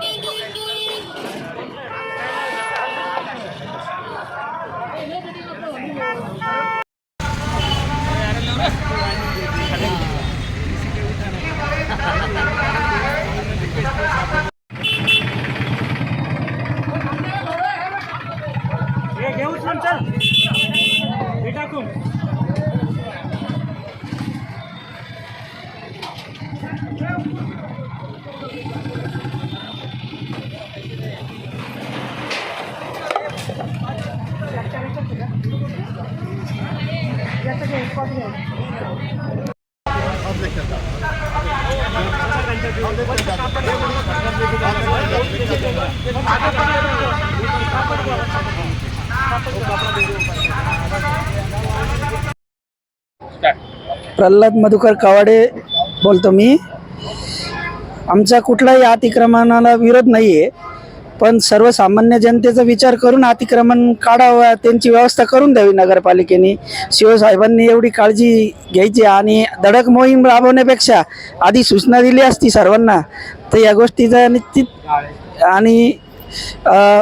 Baby. Pralhad Madhukar कावाडे बोलतो मी. आमचा कुठलाही अतिक्रमणाला विरोध नाही आहे पण सर्वसामान्य जनतेचा विचार करून अतिक्रमण काढावं त्यांची व्यवस्था करून द्यावी नगरपालिकेने. शिवसाहेबांनी एवढी काळजी घ्यायची आणि धडक मोहीम राबवण्यापेक्षा आधी सूचना दिली असती सर्वांना तर या गोष्टीचा निश्चित आणि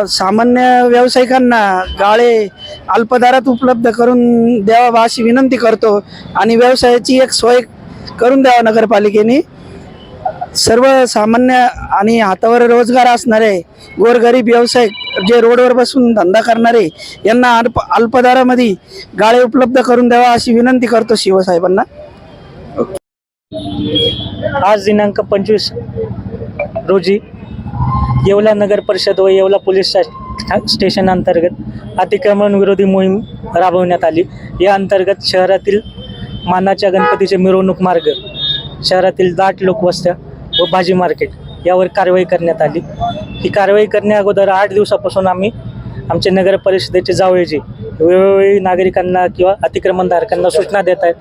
सामान्य व्यावसायिकांना गाळे अल्पदरात उपलब्ध करून द्यावा अशी विनंती करतो आणि व्यवसायाची एक सोय करून द्यावा नगरपालिकेने. सर्वसामान्य आणि हातावर रोजगार असणारे गोरगरीब व्यावसायिक जे रोडवर बसून धंदा करणारे यांना अल्प अल्पदरामध्ये गाळे उपलब्ध करून द्यावा अशी विनंती करतो शिवसाहेबांना. आज दिनांक पंचवीस रोजी येवला नगर परिषद व येवला पोलीस स्टेशन अंतर्गत अतिक्रमण विरोधी मोहीम राबवण्यात आली. या अंतर्गत शहरातील मानाच्या गणपतीचे मिरवणूक मार्ग शहरातील दाट लोकवस्त्या व भाजी मार्केट यावर कारवाई करण्यात आली. ही कारवाई करण्या अगोदर आठ दिवसापासून आम्ही आमचे नगर परिषदेचे जावळेचे वेळोवेळी नागरिकांना किंवा अतिक्रमणधारकांना सूचना देत आहेत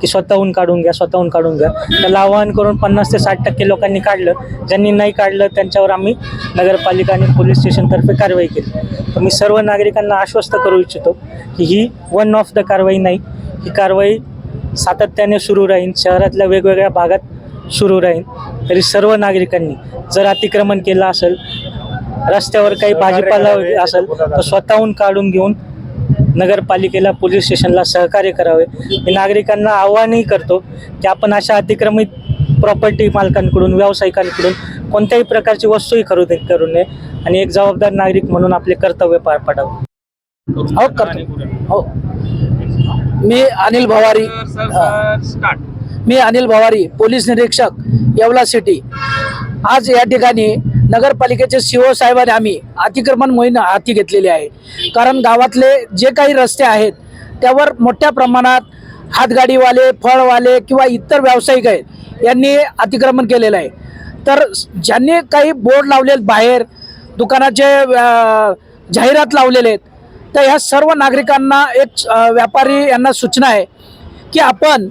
की स्वतःहून काढून घ्या स्वतःहून काढून घ्या. त्याला आवाहन करून पन्नास ते साठ टक्के लोकांनी काढलं. ज्यांनी नाही काढलं त्यांच्यावर आम्ही नगरपालिका आणि पोलीस स्टेशनतर्फे कारवाई केली. तर मी सर्व नागरिकांना आश्वस्त करू इच्छितो की ही वन ऑफ द कारवाई नाही. ही कारवाई सातत्याने सुरू राहील. शहरातल्या वेगवेगळ्या भागात सुरू राहील. तरी सर्व नागरिकांनी जर अतिक्रमण केलं असेल रस्त्यावर काही भाजीपाला असेल तर स्वतःहून काढून घेऊन नगरपालिकेला पोलीस स्टेशनला सहकार्य करावे. मी नागरिकांना आव्हानही करतो की आपण अशा अतिक्रमित प्रॉपर्टी मालकांकडून व्यावसायिकांकडून कोणत्याही प्रकारची वस्तूही खरेदी करू नये आणि एक जबाबदार नागरिक म्हणून आपले कर्तव्य पार पाडावं. हो करतो. हो. मी अनिल भवारी. मी अनिल भवारी पोलीस निरीक्षक येवला सिटी. आज या ठिकाणी नगरपालिकेचे सी ओ साहेबांनी आम्ही अतिक्रमण मोहीम हाती घेतलेली आहे. कारण गावातले जे काही रस्ते आहेत त्यावर मोठ्या प्रमाणात हातगाडीवाले फळवाले किंवा इतर व्यावसायिक आहेत यांनी अतिक्रमण केलेलं आहे. तर ज्यांनी काही बोर्ड लावलेत बाहेर दुकानाचे जाहिरात लावलेले आहेत तर ह्या सर्व नागरिकांना एक व्यापारी यांना सूचना आहे की आपण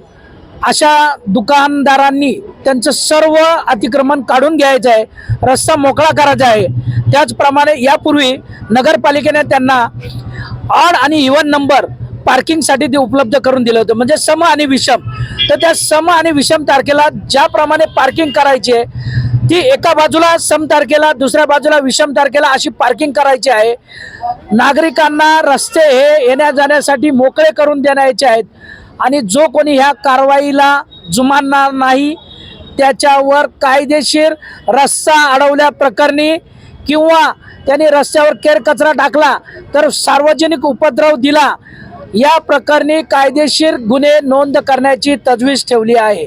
अशा दुकानदारांनी त्यांचं सर्व अतिक्रमण काढून घ्यायचं आहे. रस्ता मोकळा करायचा आहे. त्याचप्रमाणे यापूर्वी नगरपालिकेने त्यांना ऑड आणि इवन नंबर पार्किंगसाठी ते उपलब्ध करून दिलं होतं. म्हणजे सम आणि विषम. तर त्या सम आणि विषम तारखेला ज्याप्रमाणे पार्किंग करायची आहे ती एका बाजूला सम तारखेला दुसऱ्या बाजूला विषम तारखेला अशी पार्किंग करायची आहे. नागरिकांना रस्ते हे येण्या जाण्यासाठी मोकळे करून देण्याचे आहेत. आणि जो कोणी ह्या कारवाईला जुमानणार नाही त्याच्यावर कायदेशीर रस्ता अडवल्या प्रकरणी किंवा त्यांनी रस्त्यावर केर कचरा टाकला तर सार्वजनिक उपद्रव दिला या प्रकरणी कायदेशीर गुन्हे नोंद करण्याची तजवीज ठेवली आहे.